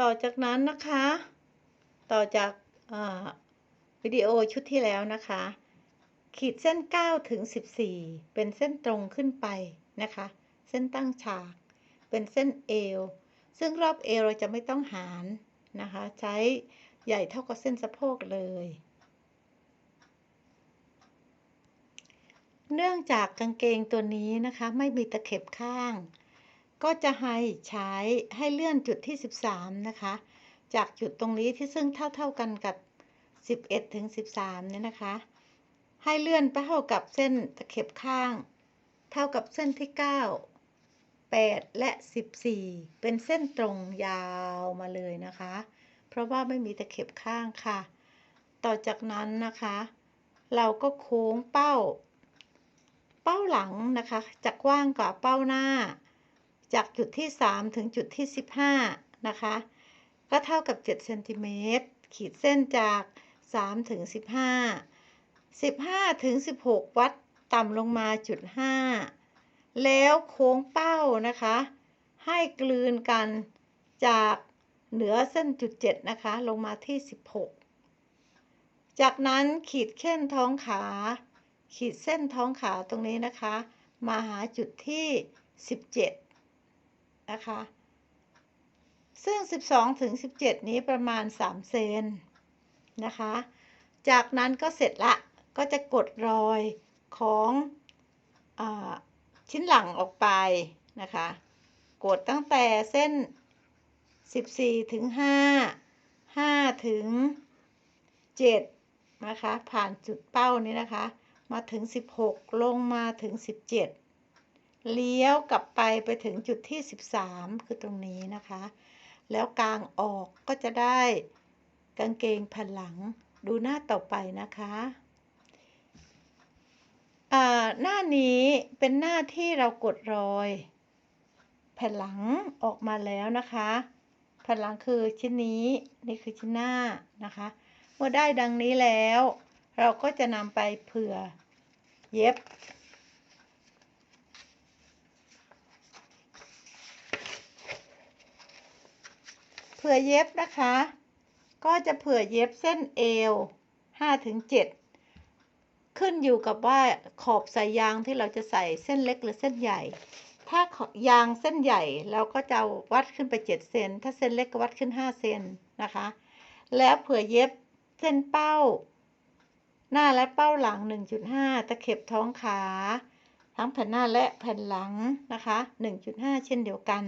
ต่อจากนั้นนะคะ ต่อจากาวิดีโอชุดที่แล้วนะคะ ขีดเส้น 9 ถึง 14 เป็นเส้นตรงขึ้นไปนะคะ เส้นตั้งฉาก เป็นเส้นเอว ซึ่งรอบเอวเราจะไม่ต้องหารนะคะ ใช้ใหญ่เท่ากับเส้นสะโพกเลย เนื่องจากกางเกงตัวนี้นะคะ ไม่มีตะเข็บข้าง ก็จะให้ใช้ให้เลื่อนจุดที่ 13 นะคะ จากจุดตรงนี้ที่ซึ่งเท่าเท่ากันกับ 11 ถึง 13 เนี่ยนะคะ ให้เลื่อนไปเท่ากับเส้นตะเข็บข้าง เท่ากับเส้นที่ 9 8 และ 14 เป็นเส้นตรงยาวมาเลยนะคะ เพราะว่าไม่มีตะเข็บข้างค่ะ ต่อจากนั้นนะคะ เราก็โค้งเป้า เป้าหลังนะคะจะกว้างกว่าเป้าหน้า จากจุดที่ 3 ถึงจุดที่ 15 นะคะ ก็เท่ากับ 7 เซนติเมตร ขีดเส้นจาก 3 ถึง 15 15 ถึง 16 วัดต่ำลงมาจุด 5 แล้วโค้งเป้านะคะ ให้กลืนกันจากเหนือเส้นจุด 7 นะคะ ลงมาที่ 16 จากนั้นขีดเส้นท้องขา ขีดเส้นท้องขาตรงนี้นะคะ มาหาจุดที่ 17 นะคะ ซึ่ง 12 ถึง 17 นี้ประมาณ 3 เซนนะคะ จากนั้นก็เสร็จละ ก็จะกดรอยของอชิ้นหลังออกไปนะคะ กดตั้งแต่เส้น 14 ถึง 5 5 ถึง 7 นะคะ ผ่านจุดเป้านี้นะคะ มาถึง 16 ลงมาถึง 17 เลี้ยวกลับไปไปถึงจุดที่ 13 คือตรงนี้นะคะ แล้วกางออกก็จะได้กางเกงผ่นหลังดูหน้าต่อไปนะคะหน้านี้เป็นหน้าที่เรากดรอย แผ่นหลังออกมาแล้วนะคะ แผ่นหลังคือชิ้นนี้นี่คือชิ้นหน้านะคะ เมื่อได้ดังนี้แล้ว เราก็จะนำไปเผื่อเย็บ เผื่อเย็บนะคะ ก็จะเผื่อเย็บเส้นเอว5-7ขึ้นอยู่กับว่าขอบสายยางที่เราจะใส่เส้นเล็กหรือเส้นใหญ่ ถ้ายางเส้นใหญ่เราก็จะวัดขึ้นไป 7 เซน ถ้าเส้นเล็กก็วัดขึ้น 5 เซนนะคะ แล้วเผื่อเย็บเส้นเป้า หน้าและเป้าหลัง 1.5 ตะเข็บท้องขา ทั้งแผ่นหน้าและแผ่นหลังนะคะ 1.5 เช่นเดียวกัน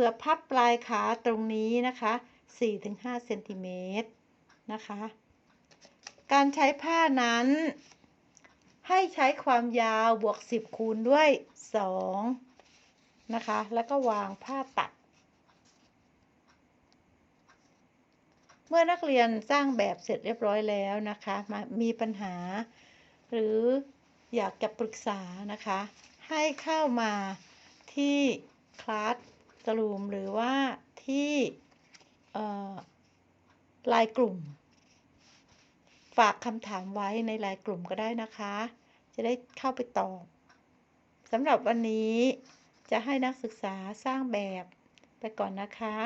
ผื่อพับปลายขาตรงนี้นะคะ 4-5เซนติเมตรนะคะ การใช้ผ้านั้น ให้ใช้ความยาวบวก 10 คูณด้วย 2 นะคะ แล้วก็วางผ้าตัด เมื่อนักเรียนสร้างแบบเสร็จเรียบร้อยแล้วนะคะมามีปัญหา หรืออยากจะปรึกษานะคะ ให้เข้ามาที่คลาส สลูมหรือว่าที่ลายกลุ่ม ฝากคำถามไว้ในลายกลุ่มก็ได้นะคะ จะได้เข้าไปตอบสำหรับวันนี้จะให้นักศึกษาสร้างแบบไปก่อนนะคะ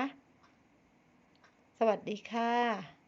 สวัสดีค่ะ